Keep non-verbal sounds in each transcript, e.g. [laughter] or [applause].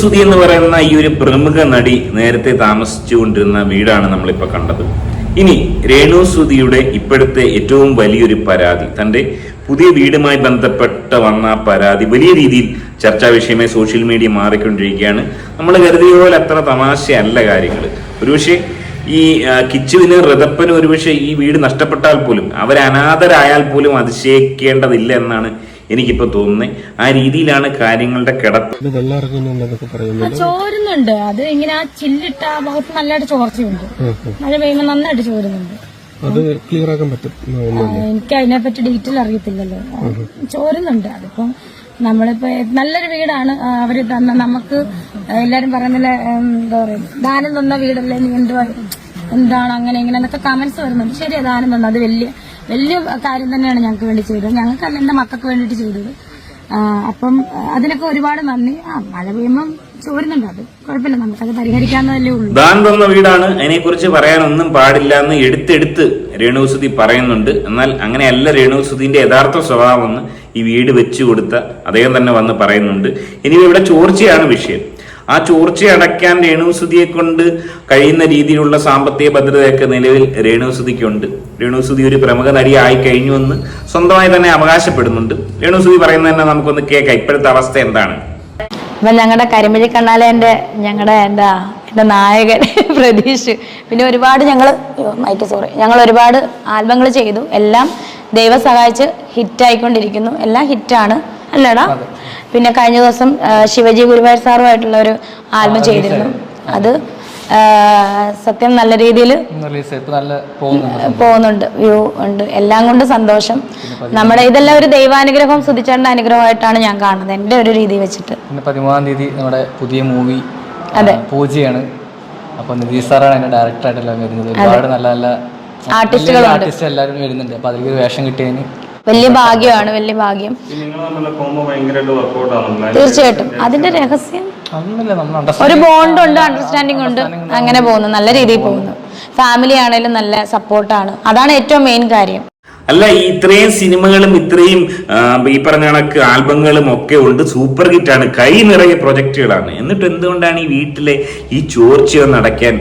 സുധി എന്ന് പറയുന്ന ഈ ഒരു പ്രമുഖ നടി നേരത്തെ താമസിച്ചുകൊണ്ടിരുന്ന വീടാണ് നമ്മളിപ്പോൾ കണ്ടത്. ഇനി രേണു സുധിയുടെ ഇപ്പോഴത്തെ ഏറ്റവും വലിയൊരു പരാതി. തന്റെ പുതിയ വീടുമായി ബന്ധപ്പെട്ട വന്ന പരാതി വലിയ രീതിയിൽ ചർച്ചാ വിഷയമായി സോഷ്യൽ മീഡിയ മാറിക്കൊണ്ടിരിക്കുകയാണ്. നമ്മൾ കരുതിയ പോലെ അത്ര തമാശയല്ല കാര്യങ്ങൾ ഒരുപക്ഷെ ഈ കിച്ചുവിന് ഋതപ്പന് ഒരുപക്ഷെ ഈ വീട് നഷ്ടപ്പെട്ടാൽ പോലും അവർ അനാഥരായാൽ പോലും അതിശയിക്കേണ്ടതില്ല എന്നാണ് എനിക്കിപ്പോ തോന്നുന്നത് ആ രീതിയിലാണ് കാര്യങ്ങളുടെ കിടപ്പ്. ചോരുന്നുണ്ട്. അത് ഇങ്ങനെ ആ ചില്ലിട്ട ആ ഭാഗത്ത് നല്ലതായിട്ട് ചോർച്ചയുണ്ട്. മഴ പെയ്യുമ്പോൾ നന്നായിട്ട് ചോരുന്നുണ്ട്. അത് ക്ലിയർ ആക്കാൻ പറ്റും എനിക്ക് അതിനെപ്പറ്റി ഡീറ്റെയിൽ അറിയത്തില്ലല്ലോ. ചോരുന്നുണ്ട്. അതിപ്പം നമ്മളിപ്പോ നല്ലൊരു വീടാണ്. അവർ തന്ന നമുക്ക് എല്ലാരും പറയുന്നില്ല എന്താ പറയാ ദാനം തന്ന വീടല്ലേ നീ എന്തുവാ? എന്താണ് അങ്ങനെ ഇങ്ങനെ എന്നൊക്കെ കമന്റ്സ് വരുന്നുണ്ട്. ശരി തന്നെ അത് വലിയ വലിയ കാര്യം തന്നെയാണ് ഞങ്ങൾക്ക് വേണ്ടി ചെയ്തത്. ഞങ്ങൾക്കല്ല എന്റെ മക്കൾക്ക് വേണ്ടിയിട്ട് ചെയ്തത്. അപ്പം അതിനൊക്കെ ഒരുപാട് നന്ദി. ആ മഴ പെയ്യുമ്പം ചോരുന്നുണ്ട് അത്. കുഴപ്പമില്ല നമുക്കത് പരിഹരിക്കാവുന്നതല്ലേ ഉള്ളൂ. ദാൻ തന്ന വീടാണ്. അതിനെക്കുറിച്ച് പറയാനൊന്നും പാടില്ല എന്ന് എടുത്തെടുത്ത് രേണുസുതി പറയുന്നുണ്ട്. എന്നാൽ അങ്ങനെയല്ല രേണുസുതിന്റെ യഥാർത്ഥ സ്വഭാവം ഈ വീട് വെച്ചു കൊടുത്ത അദ്ദേഹം തന്നെ വന്ന് പറയുന്നുണ്ട്. ഇനി ഇവിടെ ചോർച്ചയാണ് വിഷയം. ആ ചോർച്ച അടയ്ക്കാൻ രേണുസുതിയെ കൊണ്ട് കഴിയുന്ന രീതിയിലുള്ള സാമ്പത്തിക ഭദ്രതയൊക്കെ നിലവിൽ രേണുസുതിക്കുണ്ട് രേണുസുതി ഒരു പ്രമുഖ നടിയായി കഴിഞ്ഞുവെന്ന് സ്വന്തമായി തന്നെ അവകാശപ്പെടുന്നുണ്ട്. രേണുസുതി പറയുന്നത് തന്നെ നമുക്കൊന്ന് കേൾക്കാം. ഇപ്പോഴത്തെ അവസ്ഥ എന്താണ്? അപ്പൊ ഞങ്ങളുടെ കരിമിഴി കണ്ണാലേന്റെ ഞങ്ങളുടെ എന്താ എന്റെ നായകൻ [laughs] പ്രതീഷ്. പിന്നെ ഒരുപാട് ഞങ്ങൾ മൈക്ക് സോറി ഞങ്ങൾ ഒരുപാട് ആൽബങ്ങൾ ചെയ്തു. എല്ലാം ദൈവം സഹായിച്ച് ഹിറ്റായിക്കൊണ്ടിരിക്കുന്നു. എല്ലാം ഹിറ്റാണ്. അല്ലടാ? പിന്നെ കഴിഞ്ഞ ദിവസം ശിവജി ഗുരുവായൂർ സാറുമായിട്ടുള്ള ഒരു ആൽബം ചെയ്തിരുന്നു. അത് സത്യം നല്ല രീതിയിൽ പോകുന്നുണ്ട്. വ്യൂ ഉണ്ട്. എല്ലാം കൊണ്ട് സന്തോഷം. നമ്മുടെ ഇതെല്ലാം ഒരു ദൈവാനുഗ്രഹം സുധിച്ചേണ്ട അനുഗ്രഹമായിട്ടാണ് ഞാൻ കാണുന്നത്. എന്റെ ഒരു രീതി വെച്ചിട്ട്. പിന്നെ പതിമൂന്നാം തീയതി നമ്മുടെ പുതിയ മൂവി അതെ. പൂജയാണ്. അപ്പൊ നിതീഷ് സാറാണ് എന്റെ ഡയറക്ടർ ആയിട്ടെല്ലാം വരുന്നത്. ഒരുപാട് നല്ല നല്ല ആർട്ടിസ്റ്റുകൾ ആർട്ടിസ്റ്റ് എല്ലാവരും വരുന്നുണ്ട്. അപ്പൊ അതിലേക്ക് വേഷം കിട്ടിയതിന്. വലിയ ഭാഗ്യമാണ് വലിയ ഭാഗ്യം. തീർച്ചയായിട്ടും. അതിന്റെ രഹസ്യം? ഒരു ബോണ്ട് ഉണ്ട് അണ്ടർസ്റ്റാൻഡിംഗ് ഉണ്ട്. അങ്ങനെ പോകുന്നു നല്ല രീതിയിൽ പോകുന്നു. ഫാമിലി ആണെങ്കിലും നല്ല സപ്പോർട്ടാണ് അതാണ് ഏറ്റവും മെയിൻ കാര്യം. അല്ല ഈ ഇത്രയും സിനിമകളും ഇത്രയും ഈ പറഞ്ഞ കണക്ക് ആൽബങ്ങളും ഒക്കെ ഉണ്ട്. സൂപ്പർ ഹിറ്റ് ആണ്. കൈ നിറയെ പ്രൊജക്റ്റുകളാണ്. എന്നിട്ട് എന്തുകൊണ്ടാണ് ഈ വീട്ടിലെ ഈ ചോർച്ചയൊന്നും അടയ്ക്കാൻ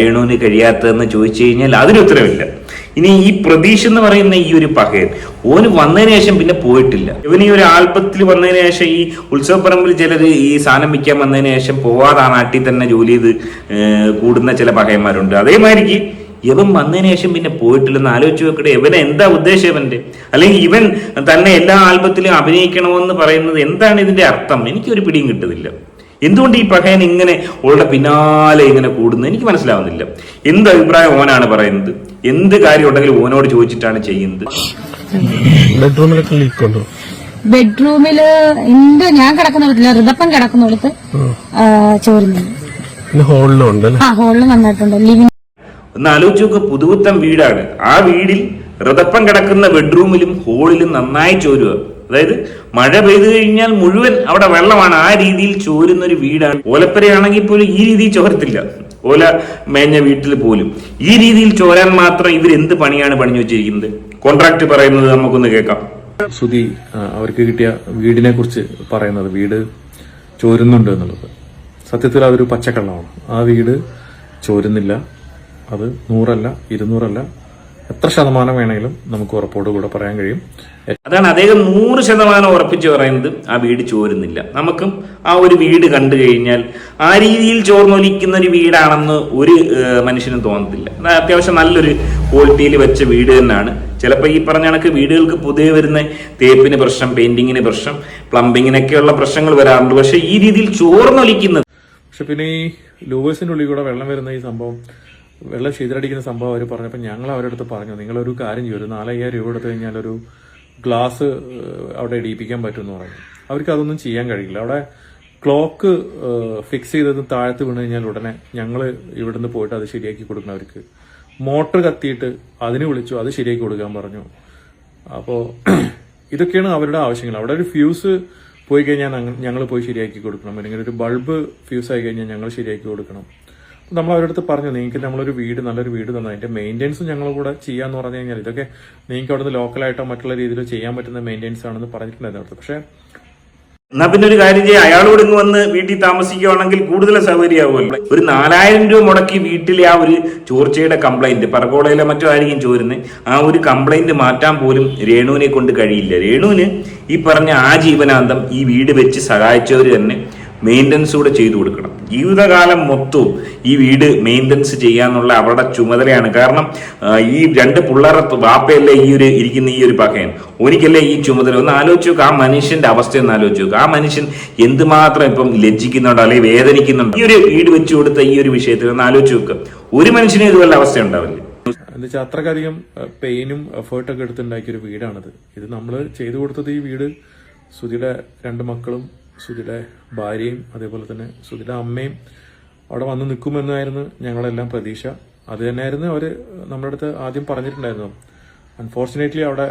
രേണുവിന് കഴിയാത്തതെന്ന് ചോദിച്ചു കഴിഞ്ഞാൽ അതിന് ഉത്തരവില്ല. ഇനി ഈ പ്രതീഷ് എന്ന് പറയുന്ന ഈ ഒരു പകയൻ ഓന് വന്നതിന് ശേഷം പിന്നെ പോയിട്ടില്ല. ഇവന് ഈ ഒരു ആൽബത്തിൽ വന്നതിന് ശേഷം ഈ ഉത്സവപ്പറമ്പിൽ ചിലർ ഈ സാധനം വിൽക്കാൻ വന്നതിന് ശേഷം പോവാതെ ആ നാട്ടിൽ തന്നെ ജോലി ചെയ്ത് കൂടുന്ന ചില പകയന്മാരുണ്ട്. അതേമാതിരിക്ക് ഇവൻ വന്നതിന് ശേഷം പിന്നെ പോയിട്ടില്ലെന്ന് ആലോചിച്ച് നോക്കട്ടെ. ഇവനെ എന്താ ഉദ്ദേശം ഇവന്റെ അല്ലെങ്കിൽ ഇവൻ തന്നെ എല്ലാ ആൽബത്തിലും അഭിനയിക്കണമെന്ന് പറയുന്നത് എന്താണ് ഇതിന്റെ അർത്ഥം? എനിക്കൊരു പിടിയും കിട്ടുന്നില്ല. എന്തുകൊണ്ട് ഈ പകയൻ ഇങ്ങനെ ഉള്ള പിന്നാലെ ഇങ്ങനെ കൂടുന്നത് എനിക്ക് മനസ്സിലാവുന്നില്ല. എന്ത് അഭിപ്രായം ഓനാണ് പറയുന്നത്? എന്ത് കാര്യം ഉണ്ടെങ്കിലും ഓനോട് ചോദിച്ചിട്ടാണ് ചെയ്യുന്നത്? ബെഡ്റൂമിലൊക്കെ ലീക്ക് ഉണ്ടോ? ബെഡ്റൂമിൽ എന്റെ ഞാൻ കിടക്കുന്നിടത്തില്ല ഋതപ്പൻ കിടക്കുന്നിടത്ത് ചോരുന്നുണ്ട് ആ. ഹോളിൽ നന്നായിട്ടുണ്ട് ഒന്ന് ആലോചിച്ച് നോക്ക് പുതുപുത്തൻ വീടാണ്. ആ വീടിൽ ഋതപ്പം കിടക്കുന്ന ബെഡ്റൂമിലും ഹോളിലും നന്നായി ചോരുക അതായത് മഴ പെയ്തു കഴിഞ്ഞാൽ മുഴുവൻ അവിടെ വെള്ളമാണ്. ആ രീതിയിൽ ചോരുന്ന ഒരു വീടാണ്. ഓലപ്പരയാണെങ്കിൽ പോലും ഈ രീതിയിൽ ചോരത്തില്ല. ഓല മേഞ്ഞ വീട്ടിൽ പോലും. ഈ രീതിയിൽ ചോരാൻ മാത്രം ഇവർ എന്ത് പണിയാണ് പണിഞ്ഞു വെച്ചിരിക്കുന്നത്? കോൺട്രാക്ട് പറയുന്നത് നമുക്കൊന്ന് കേൾക്കാം. സുധി അവർക്ക് കിട്ടിയ വീടിനെ കുറിച്ച് പറയുന്നത് വീട് ചോരുന്നുണ്ട് എന്നുള്ളത്. സത്യത്തിൽ അതൊരു പച്ചക്കള്ളമാണ്. ആ വീട് ചോരുന്നില്ല. അത് നൂറല്ല ഇരുന്നൂറല്ല എത്ര ശതമാനം വേണമെങ്കിലും നമുക്ക് ഉറപ്പോടുകൂടെ പറയാൻ കഴിയും. അതാണ് അദ്ദേഹം നൂറ് ശതമാനം ഉറപ്പിച്ച് പറയുന്നത് ആ വീട് ചോരുന്നില്ല. നമുക്കും ആ ഒരു വീട് കണ്ടു കഴിഞ്ഞാൽ ആ രീതിയിൽ ചോർന്നൊലിക്കുന്ന ഒരു വീടാണെന്ന് ഒരു മനുഷ്യനും തോന്നത്തില്ല. അത് അത്യാവശ്യം നല്ലൊരു ക്വാളിറ്റിയിൽ വെച്ച വീട് തന്നെയാണ്. ചിലപ്പോൾ ഈ പറഞ്ഞ കണക്ക് വീടുകൾക്ക് പുതിയ വരുന്ന തേപ്പിന് പ്രശ്നം പെയിന്റിങ്ങിന് പ്രശ്നം പ്ലംബിങ്ങിനൊക്കെയുള്ള പ്രശ്നങ്ങൾ വരാറുണ്ട്. പക്ഷെ ഈ രീതിയിൽ ചോർന്നൊലിക്കുന്നത് പക്ഷെ പിന്നെ ഈ ലൂവേഴ്സിന്റെ ഉള്ളിൽ കൂടെ വെള്ളം വരുന്ന ഈ സംഭവം വെള്ളം ചെയ്തിലടിക്കുന്ന സംഭവം അവർ പറഞ്ഞപ്പോൾ ഞങ്ങൾ അവരുടെ അടുത്ത് പറഞ്ഞു നിങ്ങളൊരു കാര്യം ചെയ്യും ഒരു നാലയ്യായിരം രൂപ എടുത്തു കഴിഞ്ഞാൽ ഒരു ഗ്ലാസ് അവിടെ ഇടിയിപ്പിക്കാൻ പറ്റുമെന്ന് പറഞ്ഞു. അവർക്ക് അതൊന്നും ചെയ്യാൻ കഴിയില്ല. അവിടെ ക്ലോക്ക് ഫിക്സ് ചെയ്തത് താഴത്ത് വീണ് കഴിഞ്ഞാൽ ഉടനെ ഞങ്ങൾ ഇവിടുന്ന് പോയിട്ട് അത് ശരിയാക്കി കൊടുക്കണം അവർക്ക്. മോട്ടർ കത്തിയിട്ട് അതിന് വിളിച്ചു അത് ശരിയാക്കി കൊടുക്കാൻ പറഞ്ഞു. അപ്പോൾ ഇതൊക്കെയാണ് അവരുടെ ആവശ്യങ്ങൾ. അവിടെ ഒരു ഫ്യൂസ് പോയി കഴിഞ്ഞാൽ ഞങ്ങൾ പോയി ശരിയാക്കി കൊടുക്കണം. അല്ലെങ്കിൽ ഒരു ബൾബ് ഫ്യൂസ് ആയി കഴിഞ്ഞാൽ ഞങ്ങൾ ശരിയാക്കി കൊടുക്കണം. നമ്മൾ അവരുടെ അടുത്ത് പറഞ്ഞു നിങ്ങൾക്ക് നമ്മളൊരു വീട് നല്ലൊരു വീട് തന്നു. അതിന്റെ മെയിന്റെനൻസ് ഞങ്ങൾ കൂടെ ചെയ്യാന്ന് പറഞ്ഞു കഴിഞ്ഞാൽ ഇതൊക്കെ നിങ്ങൾക്ക് അവിടുന്ന് ലോക്കലായിട്ടോ മറ്റുള്ള രീതിയിലോ ചെയ്യാൻ പറ്റുന്ന മെയിന്റെനൻസ് ആണെന്ന് പറഞ്ഞിട്ടുണ്ടായിരുന്നു പക്ഷേ എന്നാ പിന്നെ ഒരു കാര്യം ചെയ്യാം. അയാളോട് ഇങ്ങ് വന്ന് വീട്ടിൽ താമസിക്കുകയാണെങ്കിൽ കൂടുതൽ സൗകര്യമാവുമല്ലോ ഒരു നാലായിരം രൂപ മുടക്കി വീട്ടിലെ ആ ഒരു ചോർച്ചയുടെ കംപ്ലൈന്റ് പറക്കോളയിലെ മറ്റോ ആയിരിക്കും ചോരുന്നത്. ആ ഒരു കംപ്ലൈന്റ് മാറ്റാൻ പോലും രേണുവിനെ കൊണ്ട് കഴിയില്ല. രേണുവിന് ഈ പറഞ്ഞ ആ ജീവനാന്തം ഈ വീട് വെച്ച് സഹായിച്ചവർ തന്നെ മെയിന്റനൻസ് കൂടെ ചെയ്തു കൊടുക്കണം. ജീവിതകാലം മൊത്തവും ഈ വീട് മെയിന്റനൻസ് ചെയ്യാന്നുള്ള അവരുടെ ചുമതലയാണ്. കാരണം ഈ രണ്ട് പിള്ളേരെ വാപ്പയല്ലേ ഈ ഒരു ഇരിക്കുന്ന ഈ ഒരു പകയൻ? ഒരിക്കലേ ഈ ചുമതല ഒന്ന് ആലോചിച്ചു ആ മനുഷ്യന്റെ അവസ്ഥ ഒന്ന് ആലോചിച്ച് ആ മനുഷ്യൻ എന്തുമാത്രം ഇപ്പം ലജ്ജിക്കുന്നുണ്ടോ അല്ലെങ്കിൽ വേദനിക്കുന്നുണ്ടോ? ഈ ഒരു വീട് വെച്ചു കൊടുത്ത ഈ ഒരു വിഷയത്തിൽ ഒന്ന് ആലോചിച്ച് നോക്കുക ഒരു മനുഷ്യനും ഇതുപോലെ അവസ്ഥ ഉണ്ടാവില്ല. എന്ന് വെച്ചാൽ അത്രക്കധികം പെയിനും എഫേർട്ടൊക്കെ എടുത്തുണ്ടാക്കിയ ഒരു വീടാണിത്. ഇത് നമ്മൾ ചെയ്തു കൊടുത്തത് ഈ വീട് സുധിയുടെ രണ്ട് മക്കളും സുധിയുടെ ഭാര്യയും അതേപോലെ തന്നെ സുധിയുടെ അമ്മയും അവിടെ വന്ന് നിൽക്കുമെന്നായിരുന്നു ഞങ്ങളെല്ലാം പ്രതീക്ഷ. അത് തന്നെയായിരുന്നു അവർ നമ്മുടെ അടുത്ത് ആദ്യം പറഞ്ഞിട്ടുണ്ടായിരുന്നു അൺഫോർച്ചുനേറ്റ്ലി അവിടെ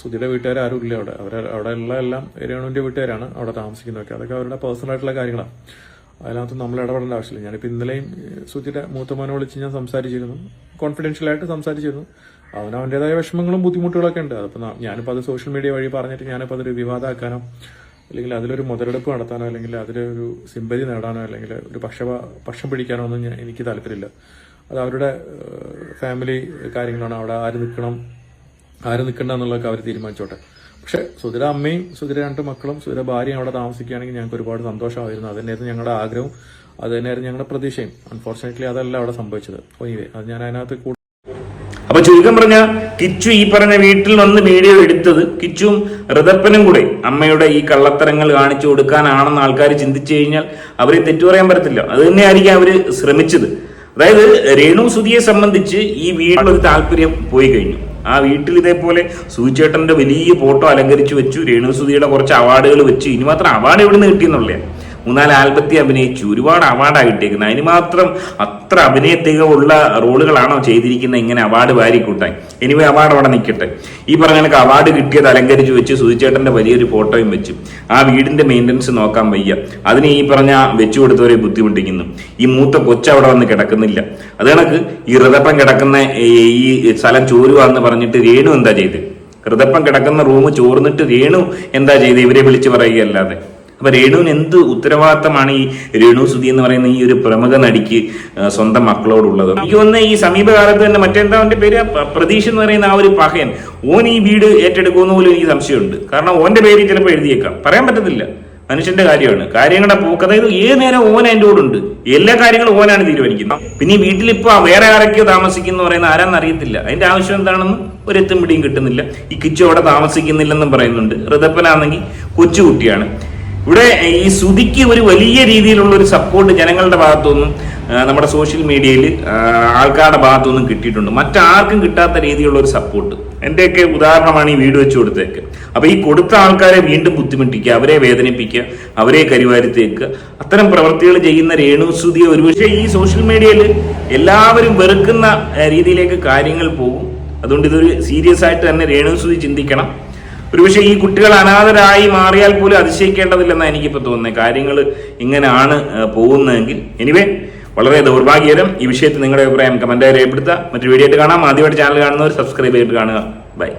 സുധിയുടെ വീട്ടുകാർ ആരും ഇല്ല അവിടെ. അവർ അവിടെ ഉള്ള എല്ലാം രേണുവിന്റെ വീട്ടുകാരാണ് അവിടെ താമസിക്കുന്നതൊക്കെ. അതൊക്കെ അവരുടെ പേഴ്സണൽ ആയിട്ടുള്ള കാര്യങ്ങളാണ്. അതിനകത്ത് നമ്മൾ ഇടപെടേണ്ട ആവശ്യമില്ല. ഞാനിപ്പോൾ ഇന്നലെയും സുധിയുടെ മൂത്തമാനെ വിളിച്ച് ഞാൻ സംസാരിച്ചിരുന്നു. കോൺഫിഡൻഷ്യൽ ആയിട്ട് സംസാരിച്ചിരുന്നു. അവന് അവന്റെതായ വിഷമങ്ങളും ബുദ്ധിമുട്ടുകളൊക്കെ ഉണ്ട്. അതിപ്പോൾ ഞാനിപ്പോൾ അത് സോഷ്യൽ മീഡിയ വഴി പറഞ്ഞിട്ട് ഞാനിപ്പോൾ അതൊരു വിവാദമാക്കാനോ അല്ലെങ്കിൽ അതിലൊരു മുതലെടുപ്പ് നടത്താനോ അല്ലെങ്കിൽ അതിലൊരു സിമ്പതി നേടാനോ അല്ലെങ്കിൽ ഒരു പക്ഷ പക്ഷം പിടിക്കാനോ ഒന്നും ഞാൻ- എനിക്ക് താല്പര്യമില്ല. അത് അവരുടെ ഫാമിലി കാര്യങ്ങളാണ്. അവിടെ ആര് നിൽക്കണം ആര് നിൽക്കണ്ട എന്നുള്ളതൊക്കെ അവർ തീരുമാനിച്ചോട്ടെ. പക്ഷെ സുധിര അമ്മയും സുധിര രണ്ട് മക്കളും സുധിര ഭാര്യയും അവിടെ താമസിക്കുകയാണെങ്കിൽ ഞങ്ങൾക്ക് ഒരുപാട് സന്തോഷമായിരുന്നു. അത് തന്നെയായിരുന്നു ഞങ്ങളുടെ ആഗ്രഹവും. അത് തന്നെയായിരുന്നു ഞങ്ങളുടെ പ്രതീക്ഷയും. അൺഫോർച്ചുനേറ്റ്ലി അതല്ല അവിടെ സംഭവിച്ചത്. അത് ഞാൻ അതിനകത്ത് കൂടുതൽ അപ്പൊ ചുരുക്കം പറഞ്ഞ കിച്ചു ഈ പറഞ്ഞ വീട്ടിൽ വന്ന് വീഡിയോ എടുത്തത് കിച്ചും ഋതപ്പനും കൂടെ. അമ്മയുടെ ഈ കള്ളത്തരങ്ങൾ കാണിച്ചു കൊടുക്കാനാണെന്ന് ആൾക്കാർ ചിന്തിച്ചു കഴിഞ്ഞാൽ അവർ തെറ്റു പറയാൻ പറ്റത്തില്ല. അത് തന്നെയായിരിക്കും അവർ ശ്രമിച്ചത്. അതായത് രേണു സുധിയെ സംബന്ധിച്ച് ഈ വീട്ടിലൊരു താല്പര്യം പോയി കഴിഞ്ഞു. ആ വീട്ടിൽ ഇതേപോലെ സൂചേട്ടന്റെ വലിയ ഫോട്ടോ അലങ്കരിച്ചു വെച്ചു. രേണു സുധിയുടെ കുറച്ച് അവാർഡുകൾ വെച്ചു. ഇനി മാത്രം അവാർഡ് എവിടെ നിന്ന് കിട്ടിയെന്നുള്ളേ. മൂന്നാൽ ആൽബത്തി അഭിനയിച്ചു. ഒരുപാട് അവാർഡാണ് കിട്ടിയേക്കുന്നത്. അതിന് മാത്രം അത്ര അഭിനയ തികവുള്ള റോളുകളാണോ ചെയ്തിരിക്കുന്നത്? ഇങ്ങനെ അവാർഡ് വാരിക്കൂട്ടാൻ. എനിവേ അവാർഡ് അവിടെ നിൽക്കട്ടെ. ഈ പറഞ്ഞ കണക്ക് അവാർഡ് കിട്ടിയത് അലങ്കരിച്ച് വെച്ച് സുധിച്ചേട്ടന്റെ വലിയൊരു ഫോട്ടോയും വെച്ചു. ആ വീടിന്റെ മെയിന്റനൻസ് നോക്കാൻ വയ്യ. അതിന് ഈ പറഞ്ഞ വെച്ചു കൊടുത്തവരെ ബുദ്ധിമുട്ടിക്കുന്നു. ഈ മൂത്ത കൊച്ചവിടെ വന്ന് കിടക്കുന്നില്ല. അത് കണക്ക് ഈ ഹൃദപ്പം കിടക്കുന്ന ഈ സ്ഥലം ചോരുവാന്ന് പറഞ്ഞിട്ട് രേണു എന്താ ചെയ്ത്? ഹൃദപ്പം കിടക്കുന്ന റൂം ചോർന്നിട്ട് രേണു എന്താ ചെയ്ത്? ഇവരെ വിളിച്ചു പറയുകയല്ലാതെ. അപ്പൊ രേണുവിന് എന്ത് ഉത്തരവാദിത്തമാണ് ഈ രേണു സുധി എന്ന് പറയുന്ന ഈ ഒരു പ്രമുഖ നടിക്ക് സ്വന്തം മക്കളോടുള്ളത്? എനിക്ക് തോന്നുന്ന ഈ സമീപകാലത്ത് തന്നെ മറ്റെന്താ അവന്റെ പേര്? പ്രതീക്ഷ എന്ന് പറയുന്ന ആ ഒരു പഹയൻ. ഓൻ ഈ വീട് ഏറ്റെടുക്കുമെന്ന് പോലും എനിക്ക് സംശയമുണ്ട്. കാരണം ഓന്റെ പേര് ചിലപ്പോൾ എഴുതിയേക്കാം. പറയാൻ പറ്റത്തില്ല. മനുഷ്യന്റെ കാര്യമാണ്. കാര്യങ്ങളുടെ പോക്ക് അതായത് ഏത് നേരം ഓൻ എന്റെ കൂടെ ഉണ്ട്? എല്ലാ കാര്യങ്ങളും ഓനാണ് തീരുമാനിക്കുന്നത്. പിന്നെ ഈ വീട്ടിൽ ഇപ്പൊ വേറെ ആരൊക്കെയോ താമസിക്കുന്നു പറയുന്ന ആരാന്ന് അറിയത്തില്ല. അതിന്റെ ആവശ്യം എന്താണെന്ന് ഒരു എത്തും പിടിയും കിട്ടുന്നില്ല. ഈ കിച്ചു അവിടെ താമസിക്കുന്നില്ലെന്നും പറയുന്നുണ്ട്. ഋതപ്പനാണെങ്കിൽ കൊച്ചുകുട്ടിയാണ്. ഇവിടെ ഈ ശ്രുതിക്ക് ഒരു വലിയ രീതിയിലുള്ള ഒരു സപ്പോർട്ട് ജനങ്ങളുടെ ഭാഗത്തുനിന്നും നമ്മുടെ സോഷ്യൽ മീഡിയയിൽ ആൾക്കാരുടെ ഭാഗത്തുനിന്നും കിട്ടിയിട്ടുണ്ട്. മറ്റാർക്കും കിട്ടാത്ത രീതിയിലുള്ള ഒരു സപ്പോർട്ട് എന്റെയൊക്കെ ഉദാഹരണമാണ് ഈ വീട് വെച്ച് കൊടുത്തേക്ക് അപ്പൊ ഈ കൊടുത്ത ആൾക്കാരെ വീണ്ടും ബുദ്ധിമുട്ടിക്കുക അവരെ വേദനിപ്പിക്കുക അവരെ കരിവാരിത്തേക്കുക. അത്തരം പ്രവൃത്തികൾ ചെയ്യുന്ന രേണു സുധിയെ ഒരുപക്ഷെ ഈ സോഷ്യൽ മീഡിയയിൽ എല്ലാവരും വെറുക്കുന്ന രീതിയിലേക്ക് കാര്യങ്ങൾ പോകും. അതുകൊണ്ട് ഇതൊരു സീരിയസ് ആയിട്ട് തന്നെ രേണു സുധി ചിന്തിക്കണം. ഒരുപക്ഷെ ഈ കുട്ടികൾ അനാഥരായി മാറിയാൽ പോലും അതിശയിക്കേണ്ടതില്ലെന്നാണ് എനിക്കിപ്പോൾ തോന്നുന്നത്. കാര്യങ്ങൾ ഇങ്ങനെയാണ് പോകുന്നതെങ്കിൽ. എനിവേ വളരെ ദൗർഭാഗ്യകരം ഈ വിഷയത്തിൽ നിങ്ങളുടെ അഭിപ്രായം കമന്റായി രേഖപ്പെടുത്തുക. മറ്റൊരു വീഡിയോ ആയിട്ട് കാണാം. ആദ്യമായിട്ട് ചാനൽ കാണുന്നവർ സബ്സ്ക്രൈബ് ചെയ്തിട്ട് കാണുക. ബൈ